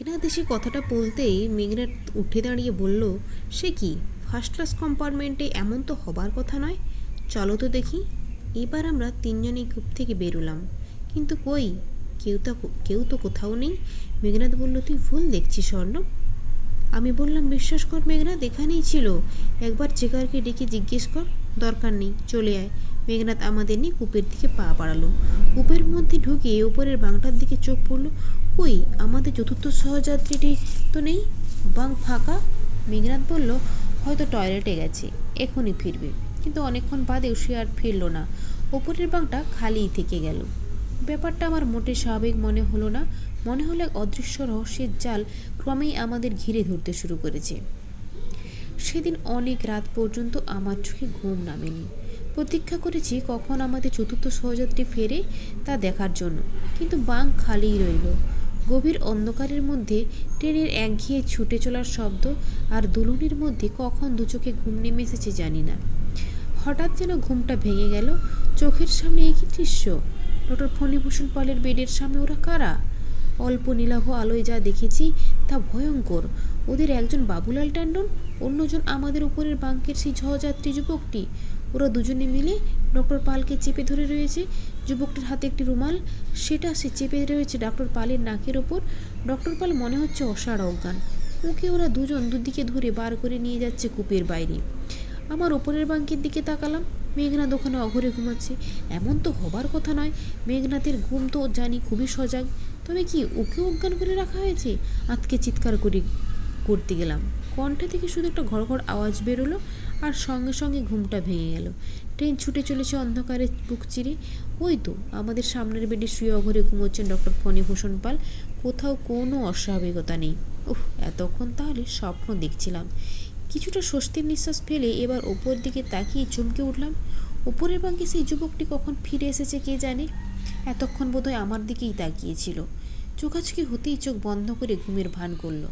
এসে কথাটা বলতেই মেঘনাথ উঠে দাঁড়িয়ে বলল, সে কি? ফার্স্ট ক্লাস কম্পার্টমেন্টে এমন তো হবার কথা নয়। চলো তো দেখি। এবার আমরা তিনজনেই কূপ থেকে বেরোলাম কিন্তু কই? কেউ তো কেউ তো কোথাও নেই। মেঘনাথ বলল, তুই ভুল দেখছিস, স্বর্ণ। আমি বললাম, বিশ্বাস কর মেঘনাথ এখানেই ছিল। একবার চেকারকে ডেকে জিজ্ঞেস কর। দরকার নেই, চলে আয়। মেঘনাথ আমাদের নিয়ে কূপের দিকে পা বাড়ালো। কূপের মধ্যে ঢুকে ওপরের বাংটার দিকে চোখ পড়ল। কই, আমাদের চতুর্থ সহযাত্রীটি তো নেই? বাং ফাঁকা? মেঘনাথ বলল, হয়তো টয়লেটে গেছে, এখনই ফিরবে। কিন্তু অনেকক্ষণ বাদেও সে আর ফিরলো না। ওপরের বাংটা খালিই থেকে গেল। ব্যাপারটা আমার মোটে স্বাভাবিক মনে হলো না। মনে হলো এক অদৃশ্য রহস্যের জাল ক্রমেই আমাদের ঘিরে ধরতে শুরু করেছে। সেদিন অনেক রাত পর্যন্ত আমার চোখে ঘুম নামেনি। প্রতীক্ষা করেছি কখন আমাদের চতুর্থ সহযাত্রী ফেরে তা দেখার জন্য, কিন্তু বাং খালিই রইল। গভীর অন্ধকারের মধ্যে ট্রেনের একঘেয়ে ছুটে চলার শব্দ আর দুলুনির মধ্যে কখন দু চোখে ঘুম নেমে এসেছে জানি না। হঠাৎ যেন ঘুমটা ভেঙে গেল, চোখের সামনে একই দৃশ্য? ডক্টর ফণিভূষণ পালের বেডের সামনে ওরা কারা? অল্প নীলাভ আলোয় যা দেখেছি তা ভয়ঙ্কর। ওদের একজন বাবুলাল ট্যান্ডন, অন্যজন আমাদের উপরের বাঙ্কের সেই সহযাত্রী যুবকটি। ওরা দুজনে মিলে ডক্টর পালকে চেপে ধরে রয়েছে। যুবকটির হাতে একটি রুমাল, সেটা সে চেপে রয়েছে ডক্টর পালের নাকের ওপর। ডক্টর পাল মনে হচ্ছে অসাড় অজ্ঞান। ওকে ওরা দুজন দুদিকে ধরে বার করে নিয়ে যাচ্ছে কূপের বাইরে। আমার ওপরের বাঙ্কের দিকে তাকালাম। মেঘনাথ ওখানে অঘরে ঘুমাচ্ছে। এমন তো হবার কথা নয়। মেঘনাথের ঘুম তো জানি খুবই সজাগ। তবে কি ওকে অজ্ঞান করে রাখা হয়েছে? আজকে চিৎকার করি করতে গেলাম। কণ্ঠে থেকে শুধু একটা ঘড়ঘড় আওয়াজ বেরোলো আর সঙ্গে সঙ্গে ঘুমটা ভেঙে গেল। ট্রেন ছুটে চলেছে অন্ধকারে বুক চিরে। ওই তো আমাদের সামনের বেডে শুয়ে অঘরে ঘুমোচ্ছেন ডক্টর ফণিভূষণ পাল। কোথাও কোনো অস্বাভাবিকতা নেই। উফ, এতক্ষণ তাহলে স্বপ্ন দেখছিলাম। কিছুটা স্বস্তির নিঃশ্বাস ফেলে এবার ওপর দিকে তাকিয়ে চমকে উঠলাম। ওপরের বাঙ্কে সেই যুবকটি কখন ফিরে এসেছে কে জানে? এতক্ষণ বোধহয় আমার দিকেই তাকিয়েছিল। চোখাচোখি হতেই চোখ বন্ধ করে ঘুমের ভান করল।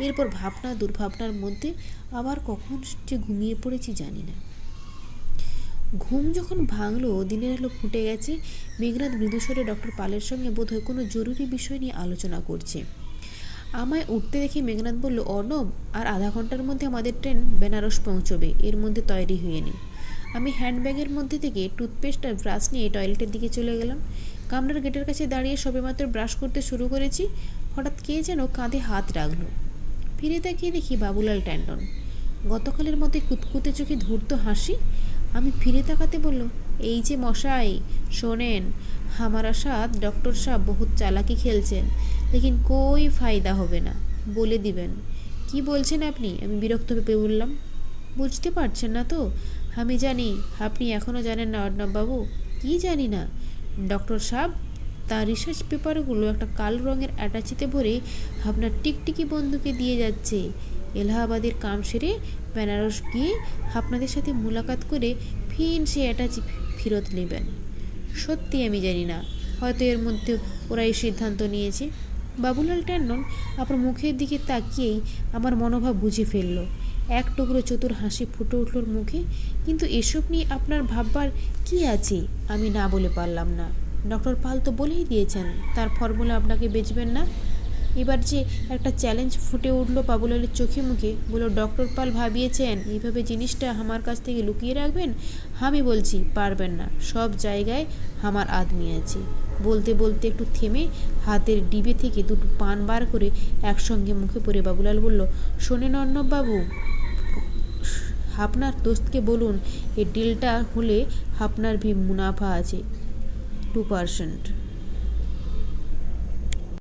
এরপর ভাবনা দুর্ভাবনার মধ্যে আবার কখন যে ঘুমিয়ে পড়েছি জানি না। ঘুম যখন ভাঙলো, দিনের আলো ফুটে গেছে। মেঘনাথ মৃদুস্বরে ডক্টর পালের সঙ্গে বোধহয় কোনো জরুরি বিষয় নিয়ে আলোচনা করছে। আমায় উঠতে দেখে মেঘনাথ বলল, অর্ণব, আর আধা ঘণ্টার মধ্যে আমাদের ট্রেন বেনারস পৌঁছবে। এর মধ্যে তৈরি হয়ে নি। আমি হ্যান্ডব্যাগের মধ্যে থেকে টুথপেস্ট আর ব্রাশ নিয়ে টয়লেটের দিকে চলে গেলাম। কামরার গেটের কাছে দাঁড়িয়ে সবেমাত্র ব্রাশ করতে শুরু করেছি। হঠাৎ কে যেন কাঁধে হাত রাখল। ফিরে তাকিয়ে দেখি বাবুলাল ট্যান্ডন। গতকালের মতো কুতকুতে চোখে ধূর্ত হাসি। আমি ফিরে তাকাতে বলল, এই যে মশাই, শোনেন হামারা সাথ ডক্টর সাহেব বহুত চালাকি খেলছেন, লেকিন কই ফায়দা হবে না, বলে দিবেন। কি বলছেন আপনি? আমি বিরক্ত ভেবে বললাম, বুঝতে পারছেন না তো, আমি জানি, আপনি এখনও জানেন না অর্ণববাবু? কি জানি না, ডক্টর সাহেব, তার রিসার্চ পেপারগুলো একটা কালো রঙের অ্যাটাচিতে ভরে আপনার টিকটিকি বন্ধুকে দিয়ে যাচ্ছে এলাহাবাদের কাম সেরে বেনারস গিয়ে আপনাদের সাথে মুলাকাত করে ফিন সে অ্যাটাচি ফেরত নেবেন। সত্যি আমি জানি না, হয়তো এর মধ্যে ওরা এই সিদ্ধান্ত নিয়েছে। বাবুলাল ট্যান্ডন আপনার মুখের দিকে তাকিয়েই আমার মনোভাব বুঝে ফেলল। এক টুকরো চতুর হাসি ফুটে উঠলোর মুখে, কিন্তু এসব নিয়ে আপনার ভাববার কি আছে আমি না বলে পারলাম না। ডক্টর পাল তো বলেই দিয়েছেন, তার ফর্মুলা আপনাকে বেচবেন না। এবার যে একটা চ্যালেঞ্জ ফুটে উঠল বাবুলালের চোখে মুখে বলল ডক্টর পাল ভাবিয়েছেন, এইভাবে জিনিসটা আমার কাছ থেকে লুকিয়ে রাখবেন? আমি বলছি, পারবেন না। সব জায়গায় আমার আদমি আছে। বলতে বলতে একটু থেমে হাতের ডিবে থেকে দুটো পান বার করে একসঙ্গে মুখে পড়ে বাবুলাল বলল শোনেন অর্ণববাবু আপনার দোস্তকে বলুন এই ডিলটা হলে আপনার ভি মুনাফা আছে টু পার্সেন্ট